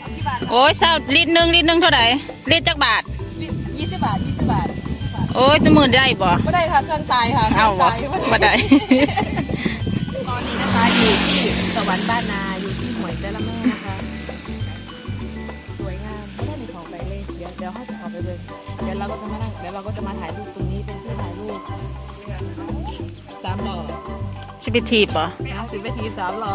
เอากี่บาทโอ้ยเศร้าลิตรหนึ่งลิตรหนึ่งเท่าไหร่ลิตรจักบาทยี่สิบบาทยี่สิบบาทโอ้ยสมือได้บ่ไม่ได้ค่ะเครื่องตายค่ะเอาครื่บ่งตยบ่ได้ตอนนี้นะคะอยู่ที่สวรรค์บ้านนาอยู่ที่หมวยเจระแม่นะคะสวยงามไม่ได้มีของไปเลยเดี๋ยวเดี๋ยวให้จะขอไปเลยเดี๋ยวเราก็จะมานั่งเดี๋ยวเราก็จะมาถ่ายรูปตรงนี้เป็นที่ถ่ายรูปสามหล่อชิบิทีบบ่ไม่เอาสิไปทีบสามหล่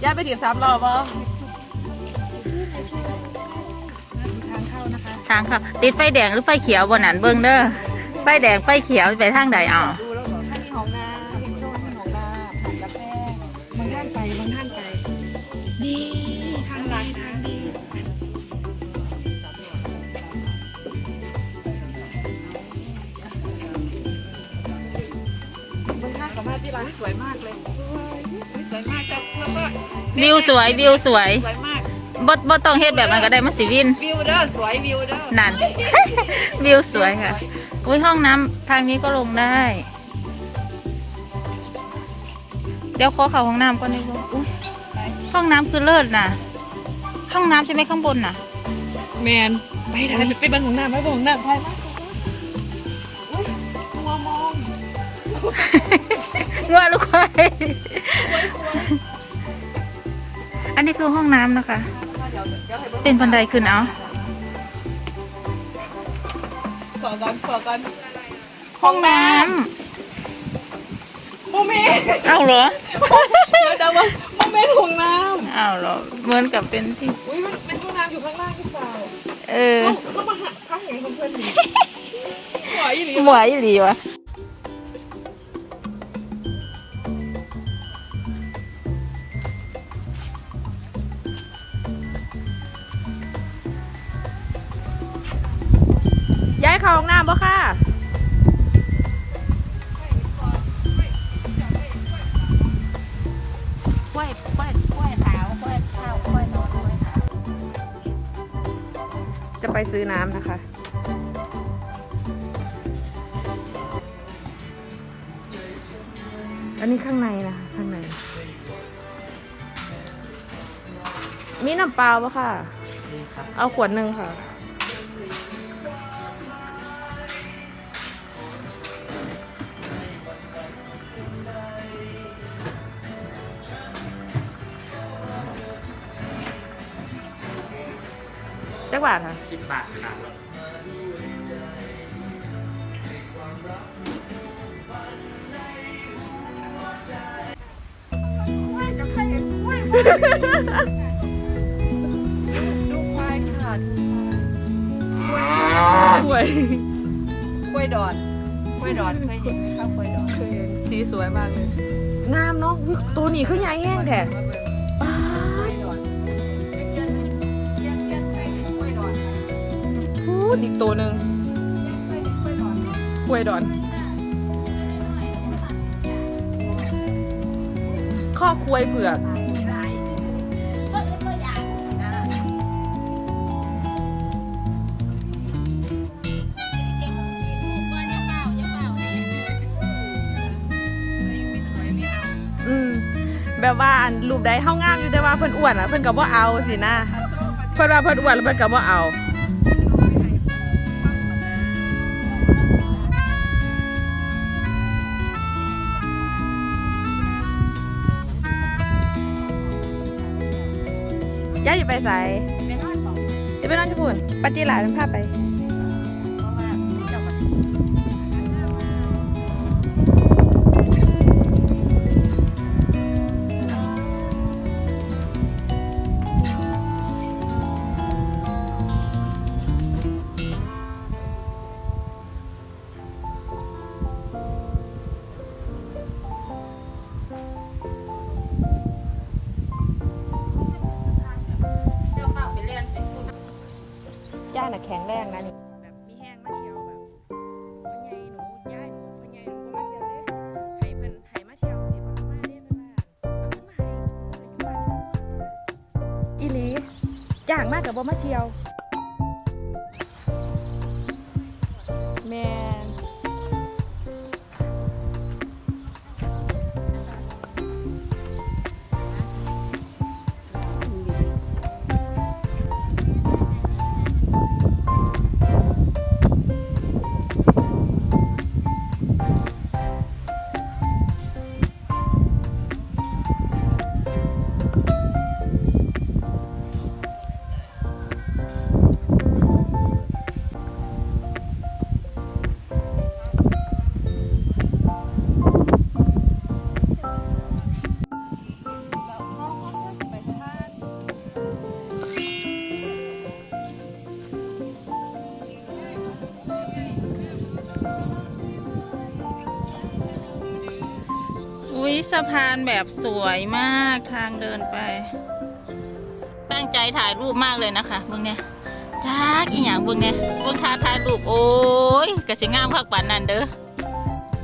อย่าไปทีบสามหล่อบ่ ทางเข้านะคะ ทางค่ะติดไฟแดงหรือไฟเขียวบนนั้นเบิ่งเด้อไฟแดงไฟเขียวไปทางใดเอาดูแล้วเหรอข้างนี้ของนาที่โน่นที่ของนาผัดกาแฟบางท่านไปบางท่านไป ดีทางร้านทางดีบางท่านกับมาที่ร้านสวยมากเลยสวยสวยมากครับแล้วก็วิวสวยวิวสวย สวยมาก บ่บ่ต้องเฮ็ดแบบนั้นก็ได้มันสิวิน วิวเด้อสวยวิวเด้อนั่น วิวสวยค่ะ อุ้ยห้องน้ำทางนี้ก็ลงได้ เดี๋ยวขอเข้าห้องน้ำก่อนดีกว่าอุ้ยห้องน้ำคือเลิศน่ะ ห้องน้ำใช่ไหมข้างบนน่ะ แมนไปถ่ายไปบ้านของน้ำไปบ้านของน้ำถ่ายมากอุ้ยมัวมองงัวลูกควายอันนี้คือห้องน้ำนะคะ เดี๋ยวเดี๋ยวให้บิ่งเป็นบันไดขึ้นเอาขอกันขอกันห้องน้โมเมนต์ำเอาเหรอเดี๋ยวจะว่าโมเมนต์ของน้เอาเหรอเหมือนกับเป็นที่ำอุ้ยมันเป็นห้องน้ำอยู่ข้างล่างหรือเปล่าเออเขาเขามาหาข้างเห็นของเพื่อนหนีหวายหรือหมวยหลีวะ เข้าห้องน้ำบ่ค่ะ กล้วยกล้วยกล้วยขาวกล้วยข้าวกล้วยนอนกล้วยขาวจะไปซื้อน้ำนะคะ อันนี้ข้างในนะคะข้างใน มีน้ำเปล่าปะค่ะ เอาขวดหนึ่งค่ะ กบาทค่ะสิบบาทครับดูควายค่ะกล้วยกล้วยดอนกล้วยดอนเคยเห็นไหมคะกล้วยดอนเคยเห็นสีสวยมากเลย งามเนาะอุ๊ยตัวนี้คือใหญ่แห้งแท้ ดอีกตัวหนึ่งกล้วยดอนข้อควยเผือกอืมแบบว่ารูปใดเฮางามอยู่แต่ว่าเพิ่นอ้วนอะเพิ่นก็บ่เอาสินะเพิ่นว่าเพิ่นอ้วนแล้วเพิ่นก็บ่เอา ย่าอยู่ไปไสจะไปนอนที่พุ่นปัจจิหลาเป็นภาพไป ย่าน่ะแข็งแรงนะนี่แบบมีแห้งมาเที่ยวแบบพ่อใหญ่หนูย่าหนูพ่อใหญ่หนูก็มาเที่ยวเด้ให้เพิ่นให้มาเที่ยวสิบ่มาเด้ไปบ้านเอาเงินมาให้อยู่บ้านอยู่องอีหลีจ้างมากกับบ่มาเที่ยวะพานแบบสวยมากทางเดินไป ตั้งใจถ่ายรูปมากเลยนะคะเบิ่งเนี่ยทักอีหยังเบิ่งเนี่ยเบิ่งทาถ่ายรูปโอ้ยกะสิงามคักปานนั้นเด้อ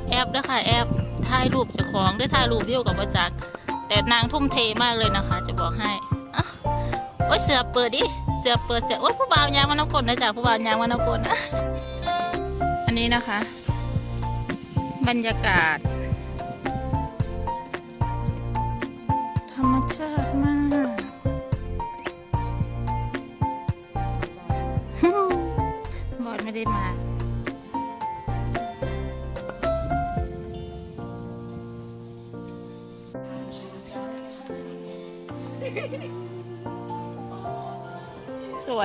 แอบเด้อค่ะแอบถ่ายรูปเจ้าของได้อถ่ายรูปวิวกับประจักษ์แต่นางทุ่มเทมากเลยนะคะ จะบอกให้อะโอ้ยเสือเปิดดิเสือเปิดเสือโอ้ยผู้บ่าวยางมานกกลนะจ๊ะผู้บ่าวยางมานกกลนะอันนี้นะคะ บรรยากาศ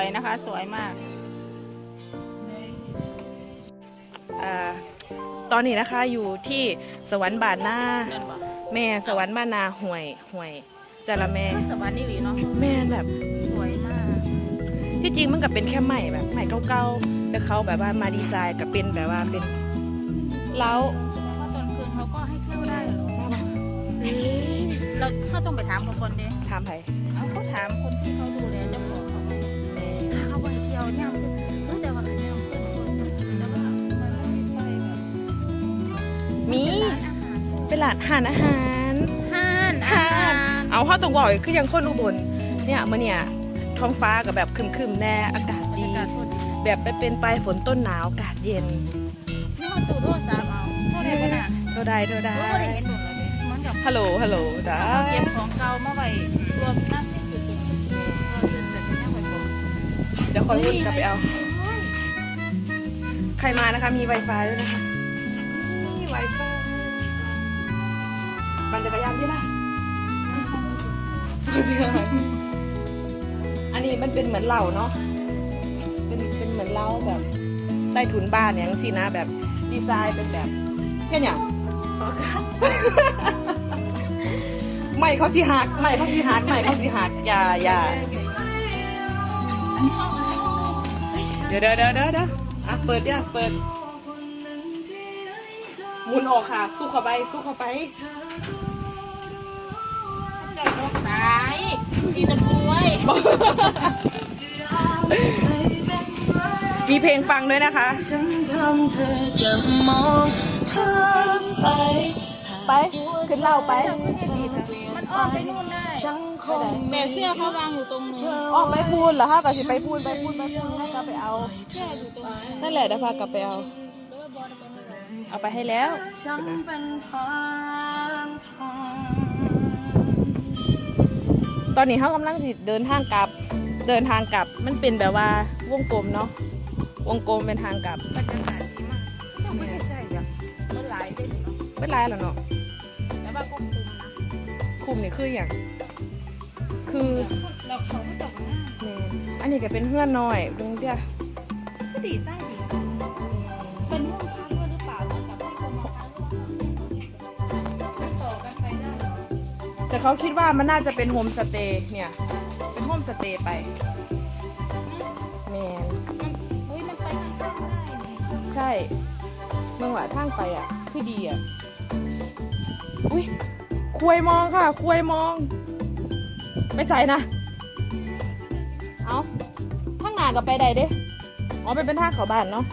วยนะคะ สวยมากอ่าตอนนี้นะคะอยู่ที่สวรรค์บานหน้าแม่สวรรค์บ้านนาห่วยห่วยจาระแม่สวรรค์นี่หลีเนาะแม่แบบสวยมาก ที่จริงมันก็เป็นแค่ใหม่แบบใหม่เก่าๆแต่เขาแบบว่ามาดีไซน์ก็เป็นแบบว่าเป็นเล้าว่าตอนคืนเขาก็ให้เที่ยวได้เหรอเราเขาต้องไปถามเขาก่อนเด้ถามไผเอาเขาถามคน เป็นร้านอาหารอาหารห้านห้านเอาเข้าตรงบ่อยคือยังคนอุบลเนี่ยมื่อเนี่ยท้องฟ้ากับแบบครึมๆแน่อากาศบรรดียากาศโคตรดี แบบไปเป็นปลายฝนต้นหนาวอากาศเย็นนี่เขาตู่โทษสามเอาเท่าไหร่บ้างน่ะเท่าใดเท่าใดเราก็ได้เห็นหมดเลยเหมือนกับฮัลโหลฮัลโหลจ้าเขาเก็บของเก่ามาไว้รวมหน้าสิ้นสุดจนเราเดินแบบนี้ไว้ก่อนเดี๋ยวคอยวนกลับไปเอา ใครมานะคะมี Wi-Fi ด้วยนะคะนี่ Wi-Fi ปั่นจักรยานที่ไหนอันนี้มันเป็นเหมือนเหล่าเนาะ เป็นเป็นเหมือนเหล้าแบบใต้ถุนบ้านอย่างสินะแบบดีไซน์เป็นแบบแค่เนี่ยไม่เขาสิหักไม่เขาสิหักไม่เขาสิหักอย่าอย่าเดี๋ยวเดี๋ยวเดี๋ยวเดี๋ยวเดี๋ยวอะเปิดเนี่ยเปิด หมุนออกค่ะ สู้เข้าไป สู้เข้าไปตายดีจะป่วยมีเพลงฟังด้วยนะคะ ฉันทำเธอจะมองข้ามไป ไป ขึ้นเล่าไป มันออกไปนู่นได้ฉันคงแต่เสื้อเขาวางอยู่ตรงนู้นออกไปพูนเหรอคะก็สิไปพูนไปพูนไปพูนให้กลับไปเอาแค่อยู่ตรงนั้นนั่นแหละเดี๋ยวพากลับไปเอา เอาไปให้แล้วฉันเป็นทางผ่านตอนนี้เขากำลังสิเดินทางกลับ เดินทางกลับ มันเป็นแบบว่าวงกลมเนาะ วงกลมเป็นทางกลับบรรยากาศดีมากต้องไม่ได้ใส่แบบต้นหลายด้วยเนาะเป็นไรแล้วเนาะแล้วว่าก็คุมนะ คุมนี่คืออย่าง คือเราเขาไม่ตกหน้าแม่อันนี้ก็เป็นเพื่อนน้อยดูเดียก็ดีไส้ แต่เขาคิดว่ามันน่าจะเป็นโฮมสเตย์เนี่ย เป็นโฮมสเตย์ไปแมนมันอุ้ยมันไปข้างๆได้นี่ใช่เมืองหละทางไปอะคือดีอะอุ้ยควยมองค่ะควยมอง ไม่ใส่นะ เอาทางหน้ากับไปใดเด้อ๋อไปเป็นทางเขาบ้านเนาะ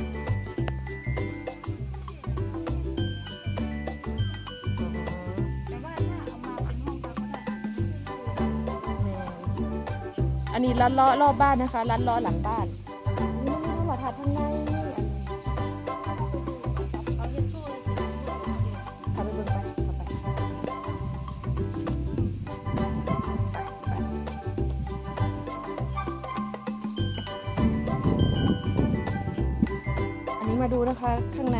นอันนี้ลัดเลาะรอบบ้านนะคะลัดเลาะหลังบ้านนี่มันมีหลักฐานข้างในนี่อันนี้เขายกโซ่เลยสิขับไปเบิ่งไปขับไปอันมาดูนะคะข้างใน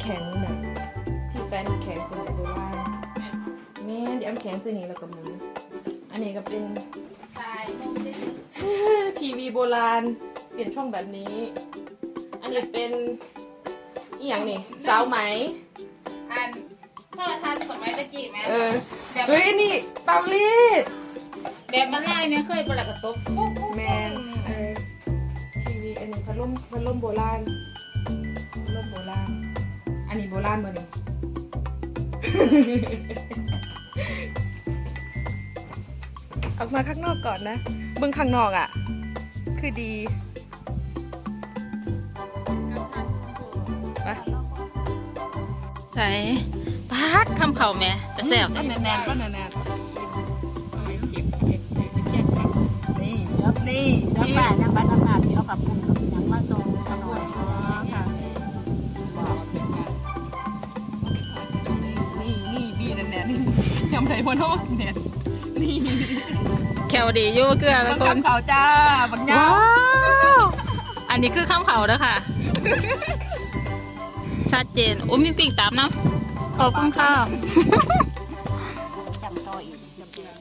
ำแข็งแบบที่แฟนำแข็งสมัยโบราณแม่เดี๋ยวน้ำแข็งตัวนี้แล้วก็หมุนอันนี้ก็เป็นตายลงได้ทีวีโบราณ เปลี่ยนช่องแบบนี้ อันนี้เป็นอีหยังนี่สาวไหมอันโทรทัศน์สมัยตะกี้ไหมเออแบบเฮ้ยนี่เตารีดแบบมันไล่เนี่ยเคยประหลักกระตบปุ๊บปุ๊บแมนเออทีวีอันนี้พัดลมพัดลมโบราณพัดลมโบราณ อันนี้โบราณมาดิออกมาข้างนอกก่อนนะเบื้องข้างนอกอะ คือดีไปใส่ปาดคำเข่าแม่จะแซ่บก็ได้แนนๆก็แนนนี่รับนี่รับป้ายังบัตรอำนาจที่เอากับคุณกับยังมาส่ง นี่แควดีอยู่เกลือแล้วบังคนคำเขาจ้าบังยาว้าววอันนี้คือคำเข่าเด้อค่ะ ชัดเจน โอ้มีปิ่งตามน้ำขอบคุณค่ะจำต่ออีกจำเตือน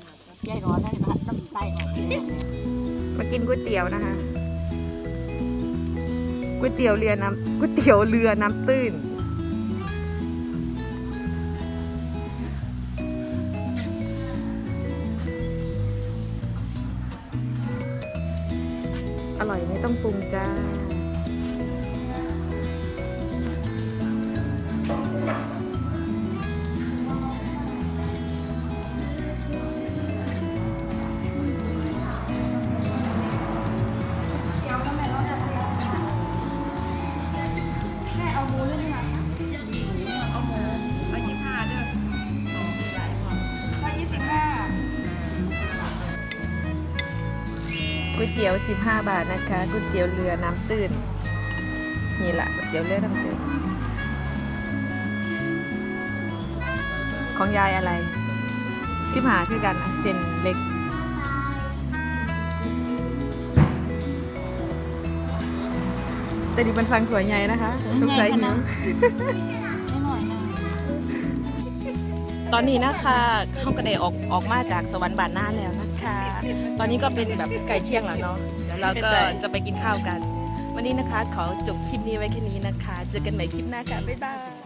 ยายร้อนได้นะน้ำใต้ออกมากินก๋วยเตี๋ยวนะคะก๋วยเตี๋ยวเรือน้ำก๋วยเตี๋ยวเรือน้ำตื้น ปรุงจ้า ก๋วยเตี๋ยว 15 บาทนะคะก๋วยเตี๋ยวเรือน้ำตื้นนี่แหละก๋วยเตี๋ยวเรือน้ำตื้นของยายอะไรสิบหาคือกันนะเส้นเล็กแต่ดีมันสั่งถั่วใหญ่นะคะสงสัยหิวนิดหน่อยนึงตอนนี้นะคะเขาก็ได้ออกออกมาจากสวรรค์บานหน้าแล้วนะคะ ตอนนี้ก็เป็นแบบไก่เชียงแล้วเนาะเดี๋ยวเราก็จะไปกินข้าวกัน วันนี้นะคะขอจบคลิปนี้ไว้แค่นี้นะคะ เจอกันใหม่คลิปหน้าค่ะ บ๊ายบาย